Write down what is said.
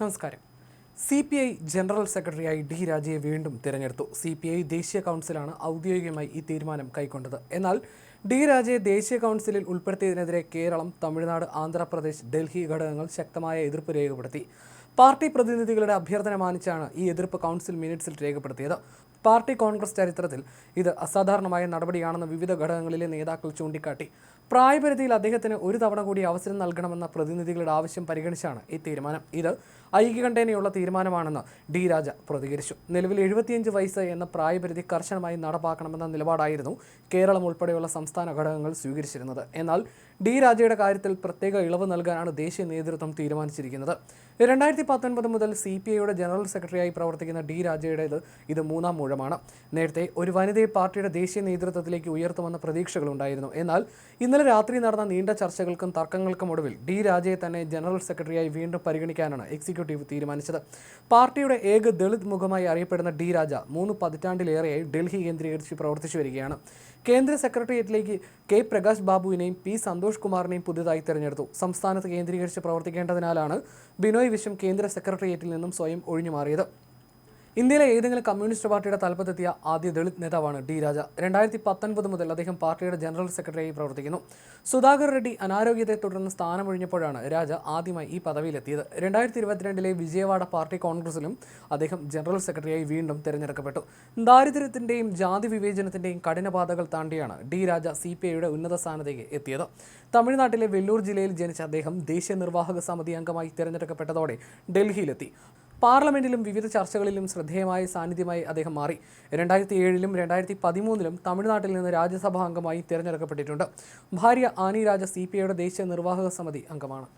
നമസ്കാരം. C P I general സെക്രട്ടറിയായി D രാജയെ വീണ്ടും തിരഞ്ഞെടുത്തു. സി പി ഐ ദേശീയ കൗൺസിലാണ് ഔദ്യോഗികമായി ഈ തീരുമാനം കൈക്കൊണ്ടത്. എന്നാൽ ഡി രാജയെ ദേശീയ കൗൺസിലിൽ ഉൾപ്പെടുത്തിയതിനെതിരെ കേരളം തമിഴ്നാട് ആന്ധ്രാപ്രദേശ് ഡൽഹി ഘടകങ്ങൾ ശക്തമായ എതിർപ്പ് രേഖപ്പെടുത്തി. പാർട്ടി പ്രതിനിധികളുടെ അഭ്യർത്ഥന മാനിച്ചാണ് ഈ എതിർപ്പ് കൗൺസിൽ മിനിറ്റ്സിൽ രേഖപ്പെടുത്തിയത്. പാർട്ടി കോൺഗ്രസ് ചരിത്രത്തിൽ ഇത് അസാധാരണമായ നടപടിയാണെന്ന് വിവിധ ഘടകങ്ങളിലെ നേതാക്കൾ ചൂണ്ടിക്കാട്ടി. പ്രായപരിധിയിൽ അദ്ദേഹത്തിന് ഒരു തവണ കൂടി അവസരം നൽകണമെന്ന പ്രതിനിധികളുടെ ആവശ്യം പരിഗണിച്ചാണ് ഈ തീരുമാനം. ഇത് ഐക്യകണ്ഠേനയുള്ള തീരുമാനമാണെന്ന് ഡി രാജ പ്രതികരിച്ചു. നിലവിൽ എഴുപത്തിയഞ്ച് വയസ്സ് എന്ന പ്രായപരിധി കർശനമായി നടപ്പാക്കണമെന്ന നിലപാടായിരുന്നു കേരളം ഉൾപ്പെടെയുള്ള സംസ്ഥാന ഘടകങ്ങൾ സ്വീകരിച്ചിരുന്നത്. എന്നാൽ ഡി രാജയുടെ കാര്യത്തിൽ പ്രത്യേക ഇളവ് നൽകാനാണ് ദേശീയ നേതൃത്വം തീരുമാനിച്ചിരിക്കുന്നത്. രണ്ടായിരത്തി പത്തൊൻപത് മുതൽ സി പി ഐയുടെ ജനറൽ സെക്രട്ടറിയായി പ്രവർത്തിക്കുന്ന ഡി രാജയുടേത് ഇത് മൂന്നാം മൂഴമാണ്. നേരത്തെ ഒരു വനിതയെ പാർട്ടിയുടെ ദേശീയ നേതൃത്വത്തിലേക്ക് ഉയർത്തുമെന്ന പ്രതീക്ഷകളുണ്ടായിരുന്നു എന്നാൽ ഇന്നലെ രാത്രി നടന്ന നീണ്ട ചർച്ചകൾക്കും തർക്കങ്ങൾക്കും ഒടുവിൽ ഡി രാജയെ തന്നെ ജനറൽ സെക്രട്ടറിയായി വീണ്ടും പരിഗണിക്കാനാണ് എക്സിക്യൂട്ടീവ് തീരുമാനിച്ചത്. പാർട്ടിയുടെ ഏക ദളിത് മുഖമായി അറിയപ്പെടുന്ന ഡി രാജ മൂന്ന് പതിറ്റാണ്ടിലേറെയായി ഡൽഹി കേന്ദ്രീകരിച്ച് പ്രവർത്തിച്ചു വരികയാണ്. കേന്ദ്ര സെക്രട്ടേറിയറ്റിലേക്ക് കെ പ്രകാശ് ബാബുവിനെയും പി സന്തോഷ് കുമാറിനെയും പുതിയതായി തെരഞ്ഞെടുത്തു. സംസ്ഥാനത്ത് കേന്ദ്രീകരിച്ച് പ്രവർത്തിക്കേണ്ടതിനാലാണ് ബിനോയ് വിശ്വം കേന്ദ്ര സെക്രട്ടേറിയറ്റിൽ നിന്നും സ്വയം ഒഴിഞ്ഞുമാറിയത്. ഇന്ത്യയിലെ ഏതെങ്കിലും കമ്മ്യൂണിസ്റ്റ് പാർട്ടിയുടെ തലപ്പത്തെത്തിയ ആദ്യ ദളിത് നേതാവാണ് ഡി രാജ. രണ്ടായിരത്തി പത്തൊൻപത് മുതൽ അദ്ദേഹം പാർട്ടിയുടെ ജനറൽ സെക്രട്ടറിയായി പ്രവർത്തിക്കുന്നു. സുധാകർ റെഡ്ഡി അനാരോഗ്യത്തെ തുടർന്ന് സ്ഥാനമൊഴിഞ്ഞപ്പോഴാണ് രാജ ആദ്യമായി ഈ പദവിയിലെത്തിയത്. രണ്ടായിരത്തി ഇരുപത്തിരണ്ടിലെ വിജയവാഡ പാർട്ടി കോൺഗ്രസിലും അദ്ദേഹം ജനറൽ സെക്രട്ടറിയായി വീണ്ടും തിരഞ്ഞെടുക്കപ്പെട്ടു. ദാരിദ്ര്യത്തിന്റെയും ജാതി വിവേചനത്തിന്റെയും കഠിനപാതകൾ താണ്ടിയാണ് ഡി രാജ സി പി ഐയുടെ ഉന്നത സ്ഥാനത്തേക്ക് എത്തിയത്. തമിഴ്നാട്ടിലെ വെല്ലൂർ ജില്ലയിൽ ജനിച്ച അദ്ദേഹം ദേശീയ നിർവാഹക സമിതി അംഗമായി തിരഞ്ഞെടുക്കപ്പെട്ടതോടെ ഡൽഹിയിലെത്തി. പാർലമെന്റിലും വിവിധ ചർച്ചകളിലും ശ്രദ്ധേയമായ സാന്നിധ്യമായി അദ്ദേഹം മാറി. രണ്ടായിരത്തി ഏഴിലും രണ്ടായിരത്തി പതിമൂന്നിലും തമിഴ്നാട്ടിൽ നിന്ന് രാജ്യസഭാ അംഗമായി തിരഞ്ഞെടുക്കപ്പെട്ടിട്ടുണ്ട്. ഭാര്യ ആനി രാജ സി ദേശീയ നിർവാഹക സമിതി അംഗമാണ്.